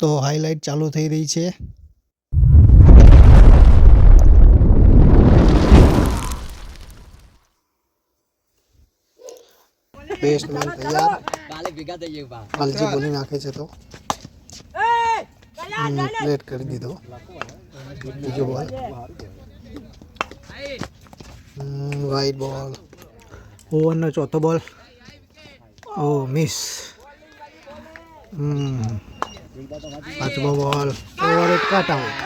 તો હાઇલાઇટ ચાલુ થઈ રહી છે. બેસ્ટમેન તૈયાર. કાલે ભેગા થઈ જાય બા. વાલજી બોલી નાખે છે તો. પ્લેટ કરી દીધો. બીજો બોલ. વાઈટ બોલ ઓવરનો ચોથો બોલ. ઓ મિસ પાંચમો બોલ ઓવર એક કાટ આઉટ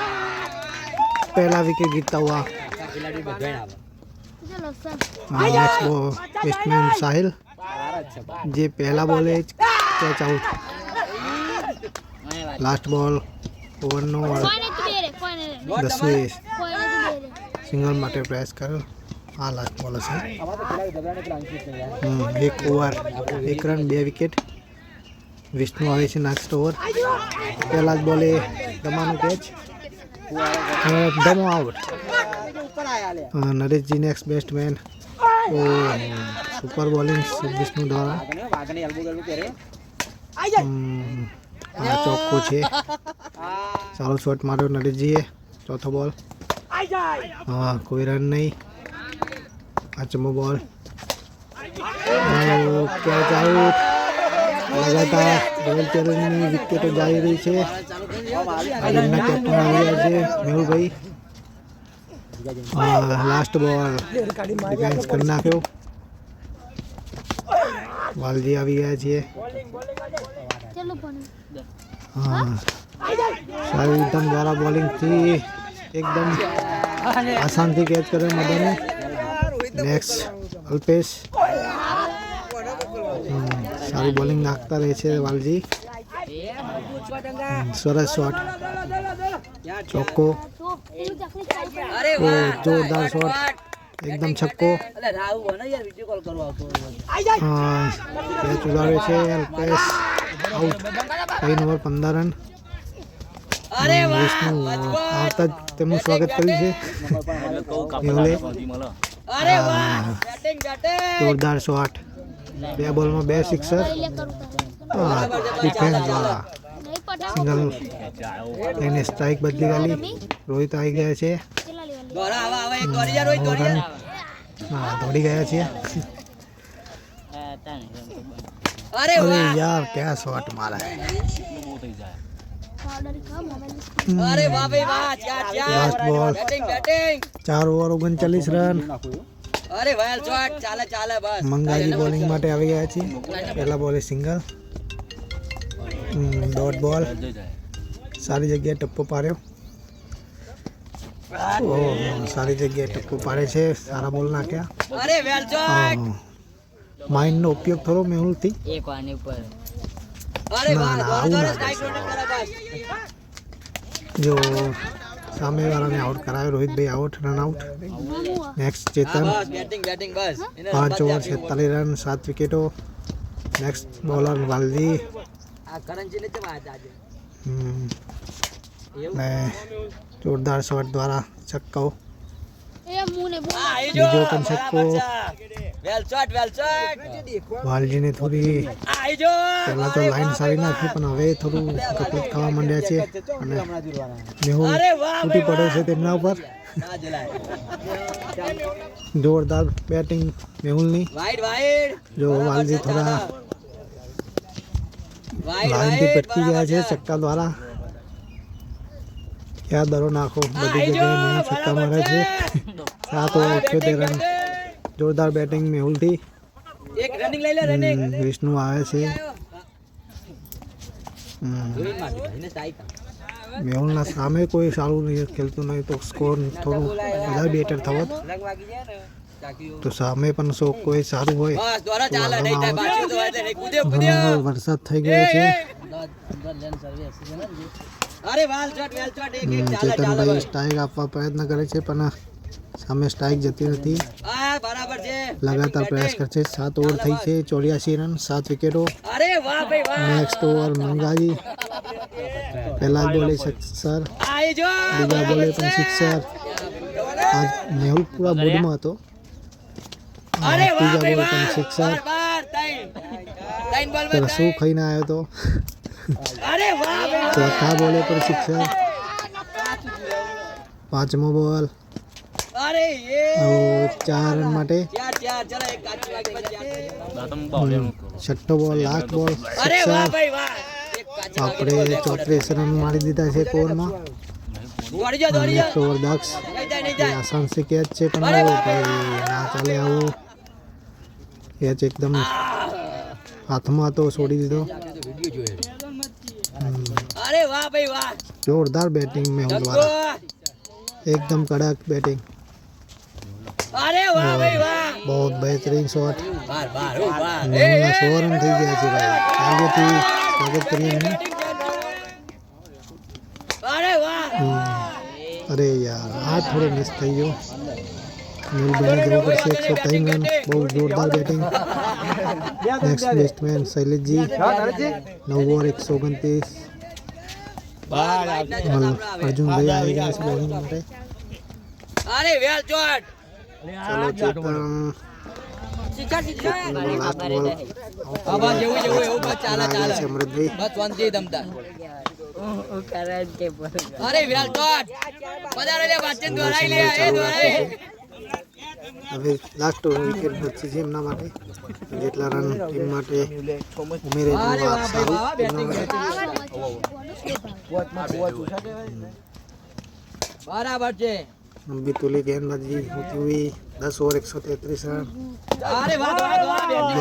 पहला विकेट गिरता हुआ ખેલાડી બધા આવે नेक्स्ट बॉल बैट्समैन साहिल સારા જ છે બા જે પહેલા બોલે જ કેચ આઉટ લાસ્ટ બોલ ઓવરનો દસમી સિંગલ માટે પ્રેસ કર આ લાસ્ટ બોલ હશે અમારે તો ખેલાડી ગભરાને પેલા અંકિત છે યાર હમ, એક ઓવર એક રન બે વિકેટ વિષ્ણુ આવે છે નાસ્તો ઓવર પહેલા જ બોલે, દમાનું કેચ. દમો આઉટ નરેશજી નેક્સ્ટ બેસ્ટમેન ઓ સુપર બોલિંગ વિષ્ણુ દ્વારા. આ ચોખ્ખો છે. સારો શોટ માર્યો નરેશજીએ. ચોથો બોલ હા, કોઈ રન નહીં. પાંચમો બોલ કેચ આઉટ લગાતાર રોયલ ચેલેન્જની વિકેટો જાઈ રહી છે. આગળના કેપ્ટન આવ્યા છે મેહુભાઈ. લાસ્ટ બોલ ડિફેન્સ કરી નાખ્યો. વાલજી આવી ગયા છે. હા. સારી એકદમ દ્વારા બોલિંગથી એકદમ આસાનથી કેચ કર્યો મદને. નેક્સ્ટ અલ્પેશ. સારી બોલિંગ નાખતા રહે છે વાલજી હમ, સરસ શોટ ચોખ્ખો અરે ઓ જોરદાર શોટ એકદમ છક્કો અલે રાહુ બને યાર વિડિયો કોલ કરવા આવતો કેચ ઉડાડે છે અલ્પેશ આઉટ ત્રણ ઓવર પંદર રન અરે વિષ્ણુ આવતા જ તેમનું સ્વાગત કર્યું છે મેહુલે અરે વાહ બે બોલમાં બે સિક્સર ડિફેન્સ દ્વારા સિંગલ એને સ્ટ્રાઇક બદલી ગાલી રોહિત આવી ગયા છે. હા દોડી ગયા છે. અરે યાર ક્યાં શોટ મારા? લાસ્ટ બોલ ચાર ઓવર ઓગણચાલીસ રન અરે વાયલ શોટ ચાલે ચાલે બસ. મંગાજી બોલિંગ માટે આવી ગયા છે પહેલા બોલે સિંગલ ડોટ બોલ સારી જગ્યાએ ટપ્પો પાડ્યો. ઓહ, સારી જગ્યાએ ટપ્પો પાડે છે. સારા બોલ નાખ્યા. અરે વેલ શોટ માઇન્ડનો ઉપયોગ થોડો મેહુલથી એક વાની ઉપર. અરે વાહ જો સામેવાળાને આઉટ કરાયો. રોહિતભાઈ out run out next Chetan. પાંચ ઓવર છેતાલીસ રન સાત વિકેટો નેક્સ્ટ બોલર વાલજી. આ ને જોરદાર શોટ દ્વારા છક્કો બીજો પણ છક્કો. વેલ શોટ વેલ શોટ. વાલજીને થોડી પહેલા તો લાઈન સારી નાખી પણ હવે થોડું તકલીફ થવા માંડ્યા છે અને મેહુલ તૂટી પડે છે તેમના ઉપર. જોરદાર બેટિંગ મેહુલની. જો વાલજી થોડા લાઈનથી પટકી ગયા છે ચક્કા દ્વારા. ક્યાં દરો નાખો બધી જગ્યાએ મેહુલ છક્કા મારે છે સાત ઓવર અઠ્યોતેર રન જોરદાર બેટિંગ મેહુલથી એક રનિંગ લઈ લે રનિંગ હમ, વિષ્ણુ આવે છે હમ, જોઈનમાં એને સ્ટ્રાઇક મેહુલના સામે કોઈ સારું નહીં ખેલતું નહીં તો સ્કોર થોડું વધારે બેટર થવત રંગ વાગી જાય ને ચાકી તો સામે પણ સો કોઈ સારું હોય બસ દોરા ચાલે નહીં થાય પાછું તો હોય નહીં કૂદ્યો ઘણો કૂદ્યો વરસાદ થઈ ગયો છે અરે વાલ શોટ વેલ શોટ એક એક ચાલે ચાલે ચેતનભાઈ સ્ટ્રાઇક આપવા પ્રયત્ન કરે છે પણ સામે સ્ટ્રાઇક જતી નથી. આ બરાબર છે. લગાતાર પ્રયાસ કરશે. સાત ઓવર થઈ છે ચોર્યાસી રન સાત વિકેટો અરે વાહ ભાઈ વાહ. નેક્સ્ટ ઓવર મંગાજી પહેલા જ બોલે સિક્સર આઈ જો બીજા બોલે પણ સિક્સર આજ મેહુલ પૂરા મૂડમાં હતો. અરે વાહ ત્રીજા ભાઈ પણ વાહ. સિક્સર બોલ શું ખાઈને આવ્યો તો? અરે વાહ ભાઈ ચોથા બોલે પર સિક્સર પાંચમો બોલ. અરે ચાર રન માટે છઠ્ઠો બોલ લાસ્ટ બોલ. આપણે ચોત્રીસ રન મારી દીધા છે કોરમાં. ઓવર દક્ષ આસાન સે કેચ છે પણ ના ચાલે આવું. કેચ એકદમ હાથમાં તો છોડી દીધો. અરે વાહ ભાઈ વાહ જોરદાર બેટિંગ મેહુલ જગ્ગો વાળા એકદમ કડક બેટિંગ અરે વાહ ભાઈ વાહ બહુ બેહતરીન શોટ બાર બાર ઓ બાર એ મેહુલના સો રન થઈ ગયા છે ભાઈ આગળથી સ્વાગત કરીએ એમને અરે વાહ હમ. અરે યાર આ થોડો મિસ થઈ ગયો મેહુલભાઈને જવું પડશે એકસો ત્રણ રન બહુ જોરદાર બેટિંગ નેક્સ્ટ બેસ્ટમેન શૈલેષજી નવ ઓવર એકસો ઓગણત્રીસ અર્જુનભાઈ આવી. ગયા છે બોલિંગ માટે. અરે વેલ ચોટ. ચાલો ચેતન હવે લાસ્ટ વિકેટ બચી છે એમના માટે. જેટલા રન ટીમ માટે ઉમેરે બરાબર છે. લંબી તુલી ગેંદબાજી હોતી हुई દસ ઓવર એકસો તેત્રીસ રન. અરે વાહ વાહ વાહ બેટિંગ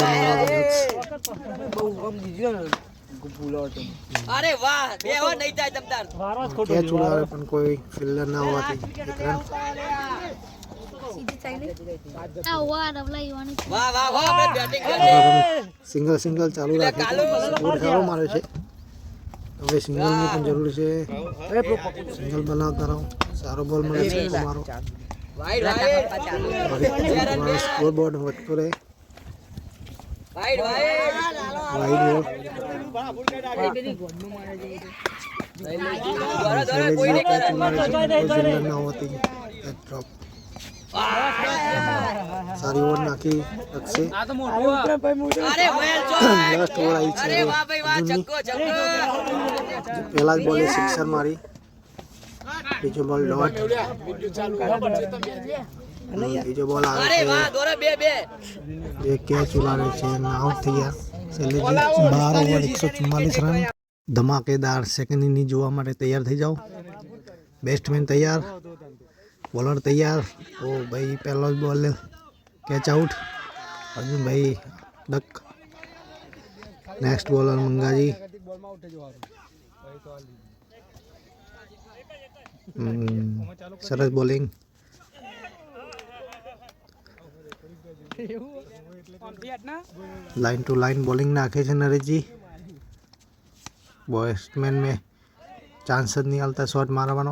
અરે વાહ બે હો નહીં થાય તમતાર. કેચ ઉડાવે પણ કોઈ ફિલ્ડર ના હોવાથી. એક રન સિંગલ સિંગલ ચાલુ રાખે સ્કોર સારો માર્યો છે. હવે સિંગલની પણ જરૂર છે. સિંગલ બનાવતા રહો. સારો બોલ મળે છે તો મારો વાઈડ વાઈડ. સ્કોર બોર્ડ વધતો રહે. Wide wide. સારી ઓવર નાખી ચોટ લાસ્ટ ઓવર આવી છે પહેલા જ બોલે સિક્સર મારી. બીજો બોલ ડોટ. બીજો બોલ આવે અરે છે. બે બે. જે કેચ ઉલાડે છે આઉટ થઈ ગયા. શૈલેષજી બાર ઓવર એકસો ચુમ્માલીસ રન ધમાકેદાર સેકન્ડ ઇનિંગ જોવા માટે તૈયાર થઈ જાઓ. બેટ્સમેન તૈયાર. બોલર તૈયાર. ઓ ભાઈ પહેલો જ બોલ કેચ આઉટ અર્જુનભાઈ duck next bowler Mangaji. Saras bowling line to line bowling नाखे नरेजी बॉस्टमेन में चांस नहीं आता शॉट मारवा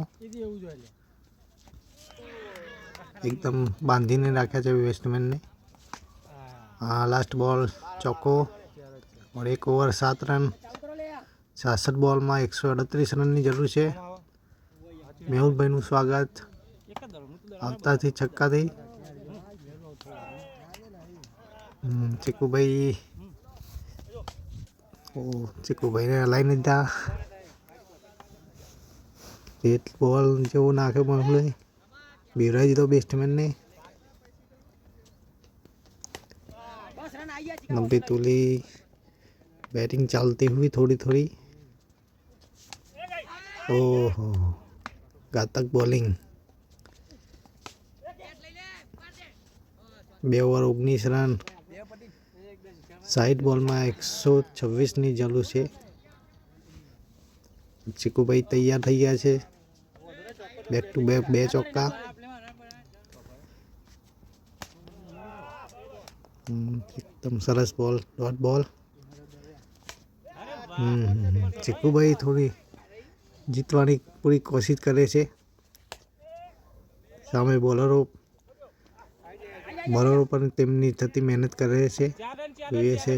एकदम बांधी ने राख्या बेस्टमेन ने आ, लास्ट बॉल चौको और एक ओवर सात रन છાસઠ બોલમાં એકસો અડત્રીસ રનની જરૂર છે મેહુલભાઈનું સ્વાગત આવતાથી છક્કાથી હમ, ચીકુભાઈ ઓ ચીકુભાઈને હલાવી દીધા રેડ બોલ જેવું નાખ્યો બહુલે બિરાઈ દીધો બેસ્ટમેનને लंबी तुली बैटिंग चलती हुई थोड़ी थोड़ी ઓહો. ઘાતક બોલિંગ. બે ઓવર ઓગણીસ રન. સાઈડ બોલમાં એકસો છવ્વીસની જરૂર છે. ચીકુભાઈ તૈયાર થઈ ગયા છે. બેક ટુ બેક બે ચોક્કા. એકદમ સરસ બોલ ડોટ બોલ. ચીકુભાઈ થોડી જીતવાની પૂરી કોશિશ કરે છે. સામે બોલરો બોલરો પણ તેમની થતી મહેનત કરે છે. જોઈએ છે.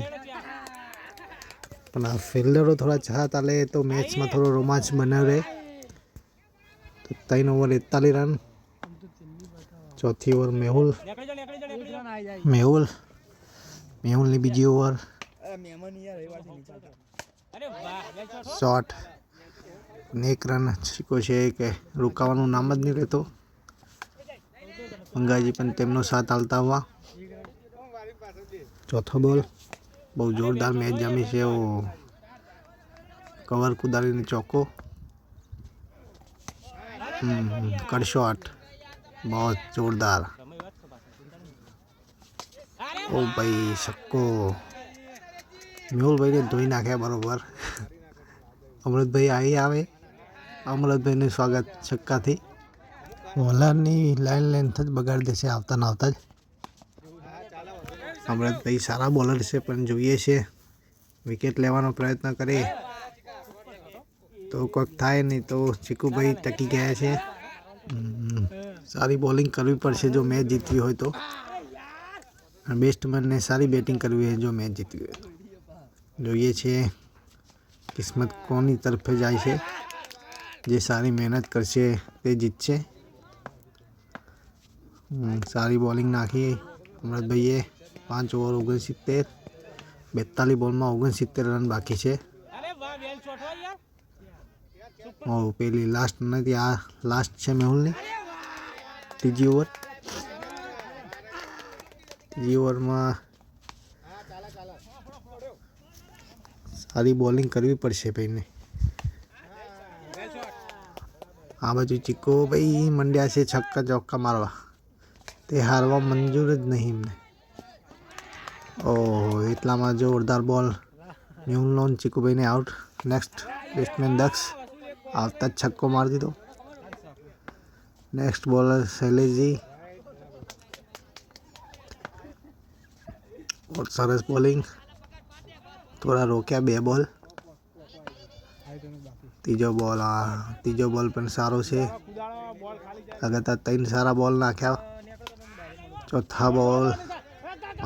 પણ આ ફિલ્ડરો થોડા છાત આલે તો મેચમાં થોડો રોમાંચ બનાવે. તો ત્રણ ઓવર એકતાલીસ રન. ચોથી ઓવર મેહુલ. મેહુલ. મેહુલની બીજી ઓવર. શોટ. એક રન શીખો છે કે રોકાવાનું નામ જ નહીં લેતો. મંગાજી પણ તેમનો સાથ આલતા હોવા. ચોથો બોલ. બહુ જોરદાર મેચ જમી છે ઓ. કવર કુદારીને ચોકો. હમ, કડ બહુ જોરદાર. ઓ ભાઈ સક્કો. મેહુલભાઈને ધોઈ નાખ્યા બરોબર. અમૃતભાઈ આવી આવે. અમૃતભાઈનું સ્વાગત છક્કાથી. બોલરની લાઈન લેન્થ જ બગાડી દેશે આવતા ને આવતા જ. અમૃતભાઈ સારા બોલર છે, પણ જોઈએ છે. વિકેટ લેવાનો પ્રયત્ન કરે તો કોઈક થાય નહીં તો ચીકુભાઈ ટકી ગયા છે. સારી બોલિંગ કરવી પડશે જો મેચ જીતવી હોય તો. બેસ્ટમેનને સારી બેટિંગ કરવી હોય જો મેચ જીતવી હોય જોઈએ છે, કિસ્મત કોની તરફે જાય છે. જે સારી મહેનત કરશે તે જીતશે. સારી બોલિંગ નાખી અમૃતભાઈએ પાંચ ઓવર ઓગણસિત્તેર બેતાલીસ બોલમાં ઓગણસિત્તેર રન બાકી છે. ઓ પેલી લાસ્ટ નથી આ લાસ્ટ છે મેહુલની. ત્રીજી ઓવર. ત્રીજી ઓવરમાં સારી બોલિંગ કરવી પડશે ભાઈને. આ બાજુ ચીકો ભાઈ, મંડ્યા છે છક્કા ચોક્કા મારવા. તે હારવા મંજૂર જ નહીં એમને. ઓહો, એટલામાં જોરદાર બોલ. ન્યૂ લોન ચીકુભાઈને આઉટ નેક્સ્ટ બેટ્સમેન દક્ષ. આવતા જ છક્કો મારી દીધો. Next bowler Shaileshji. और સરસ બોલિંગ થોડા રોક્યા બે બોલ. ત્રીજો બોલ આ ત્રીજો બોલ પણ સારો છે. લગાતાર ત્રણ સારા બોલ નાખ્યા. ચોથા બોલ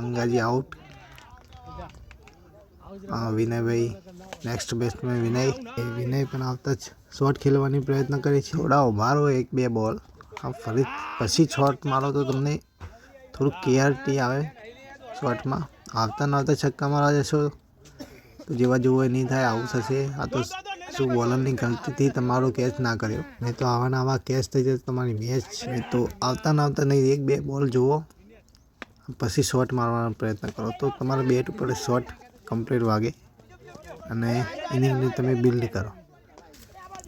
મંગાજી આઉટ હા વિનયભાઈ નેક્સ્ટ બેસ્ટમેન વિનય. એ વિનય પણ આવતા જ શોટ ખેલવાની પ્રયત્ન કરે છે. થોડા મારો એક બે બોલ આ ફરી પછી શોટ મારો તો તમને થોડુંક કેઆરટી આવે શોટમાં આવતા ન આવતા છક્કા મારવા જશો તો જેવા એ નહીં થાય, આવું થશે. આ તો શું બોલરની ગલતીથી તમારો કેચ ના કર્યો? નહીં તો આવાના આવા કેચ થઈ જશે તમારી મેચ નહીં તો આવતા ના આવતા નહીં, એક બે બોલ જુઓ. પછી શોટ મારવાનો પ્રયત્ન કરો. તો તમારા બેટ ઉપર શોટ કમ્પ્લીટ વાગે અને ઇનિંગને તમે બિલ્ડ કરો.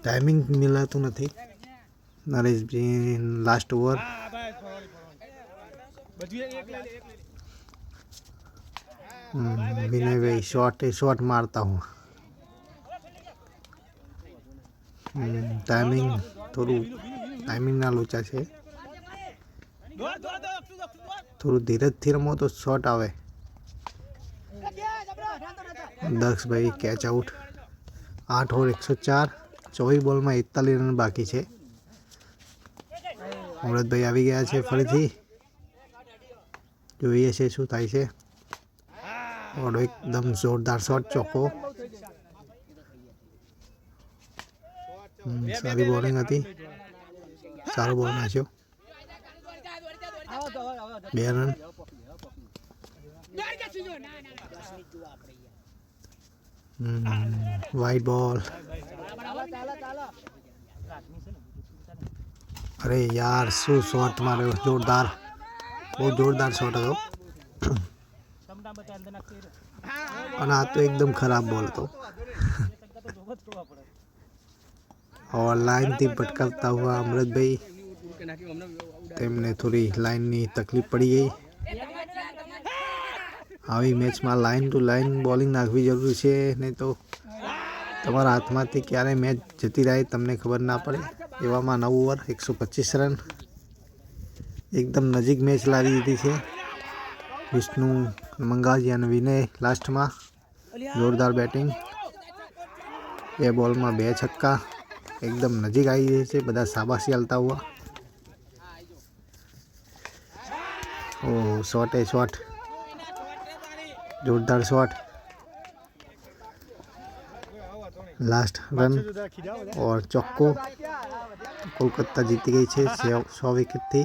ટાઈમિંગ મિલાતું નથી. નરેશજી લાસ્ટ ઓવર વિનયભાઈ શોર્ટ શોર્ટ મારતા હું ટાઈમિંગ થોડું ટાઈમિંગના લોચા છે. થોડું ધીરજથી રમો તો શોટ આવે. દક્ષભાઈ કેચ આઉટ આઠ ઓવર એકસો ચાર. ચોવીસ બોલમાં એકતાલીસ રન બાકી છે. અમૃતભાઈ આવી ગયા છે ફરીથી. જોઈએ છે શું થાય છે. ઓડો એકદમ જોરદાર શોટ ચોખ્ખો હમ, સારી બોલિંગ હતી. સારો બોલ નાખ્યો બે રન વ્હાઈટ બોલ અરે યાર શું શોટ માર્યો? જોરદાર. બહુ જોરદાર શોટ હતો. અને આ તો એકદમ ખરાબ બોલ હતો. હવા લાઇનથી ભટકાવતા હોવા અમૃતભાઈ તેમને થોડી લાઇનની તકલીફ પડી ગઈ. આવી મેચમાં લાઇન ટુ લાઇન બોલિંગ નાખવી જરૂરી છે, નહીં તો તમારા હાથમાંથી ક્યારે મેચ જતી રહે તમને ખબર ના પડે. એવામાં નવ ઓવર, એકસો પચીસ રન. એકદમ નજીક મેચ લાવી દીધી છે. વિષ્ણુ મંગાજી અને વિનય લાસ્ટમાં. જોરદાર બેટિંગ. બે બોલમાં બે છક્કા. એકદમ નજીક આવી જાય છે બધા સાબાસી હાલતા હોવા ઓ શોર્ટ એ શોર્ટ જોરદાર શોટ લાસ્ટ રન और चौको कोलकाता जीती गई है सौ विकेट थी